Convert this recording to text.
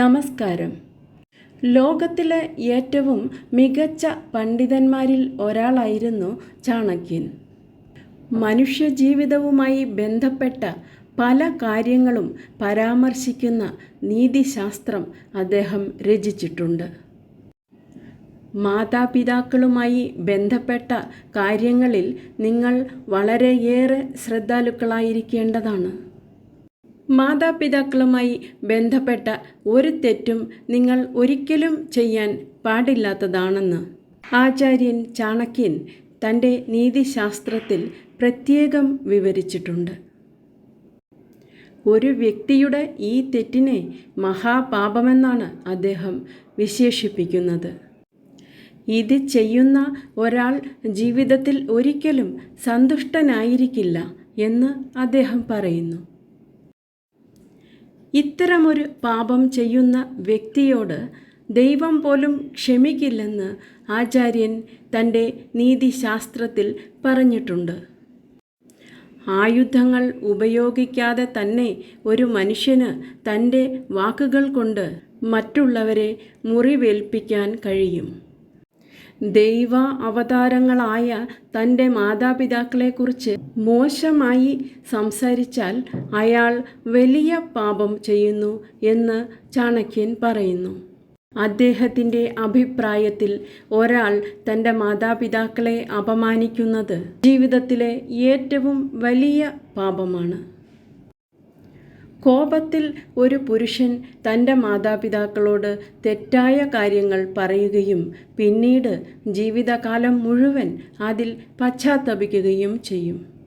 നമസ്കാരം. ലോകത്തിലെ ഏറ്റവും മികച്ച പണ്ഡിതന്മാരിൽ ഒരാളായിരുന്നു ചാണക്യൻ. മനുഷ്യജീവിതവുമായി ബന്ധപ്പെട്ട പല കാര്യങ്ങളും പരാമർശിക്കുന്ന നീതിശാസ്ത്രം അദ്ദേഹം രചിച്ചിട്ടുണ്ട്. മാതാപിതാക്കളുമായി ബന്ധപ്പെട്ട കാര്യങ്ങളിൽ നിങ്ങൾ വളരെയേറെ ശ്രദ്ധാലുക്കളായിരിക്കേണ്ടതാണ്. മാതാപിതാക്കളുമായി ബന്ധപ്പെട്ട ഒരു തെറ്റും നിങ്ങൾ ഒരിക്കലും ചെയ്യാൻ പാടില്ലാത്തതാണെന്ന്. ആചാര്യൻ ചാണക്യൻ തന്റെ നീതിശാസ്ത്രത്തിൽ പ്രത്യേകം വിവരിച്ചിട്ടുണ്ട്. ഒരു വ്യക്തിയുടെ ഈ തെറ്റിനെ മഹാപാപമെന്നാണ് അദ്ദേഹം വിശേഷിപ്പിക്കുന്നത്. ഇത് ചെയ്യുന്ന ഒരാൾ ജീവിതത്തിൽ ഒരിക്കലും സന്തുഷ്ടനായിരിക്കില്ല എന്ന് അദ്ദേഹം പറയുന്നു. ഇത്തരമൊരു പാപം ചെയ്യുന്ന വ്യക്തിയോട് ദൈവം പോലും ക്ഷമിക്കില്ലെന്ന് ആചാര്യൻ തന്റെ നീതിശാസ്ത്രത്തിൽ പറഞ്ഞിട്ടുണ്ട്. ആയുധങ്ങൾ ഉപയോഗിക്കാതെ തന്നെ ഒരു മനുഷ്യന് തന്റെ വാക്കുകൾ കൊണ്ട് മറ്റുള്ളവരെ മുറിവേൽപ്പിക്കാൻ കഴിയും. ദൈവ അവതാരങ്ങളായ തന്റെ മാതാപിതാക്കളെക്കുറിച്ച് മോശമായി സംസാരിച്ചാൽ അയാൾ വലിയ പാപം ചെയ്യുന്നു എന്ന് ചാണക്യൻ പറയുന്നു. അദ്ദേഹത്തിന്റെ അഭിപ്രായത്തിൽ ഒരാൾ തന്റെ മാതാപിതാക്കളെ അപമാനിക്കുന്നത് ജീവിതത്തിലെ ഏറ്റവും വലിയ പാപമാണ്. കോപത്തിൽ ഒരു പുരുഷൻ തന്റെ മാതാപിതാക്കളോട് തെറ്റായ കാര്യങ്ങൾ പറയുകയും പിന്നീട് ജീവിതകാലം മുഴുവൻ അതിൽ പശ്ചാത്തപിക്കുകയും ചെയ്യും.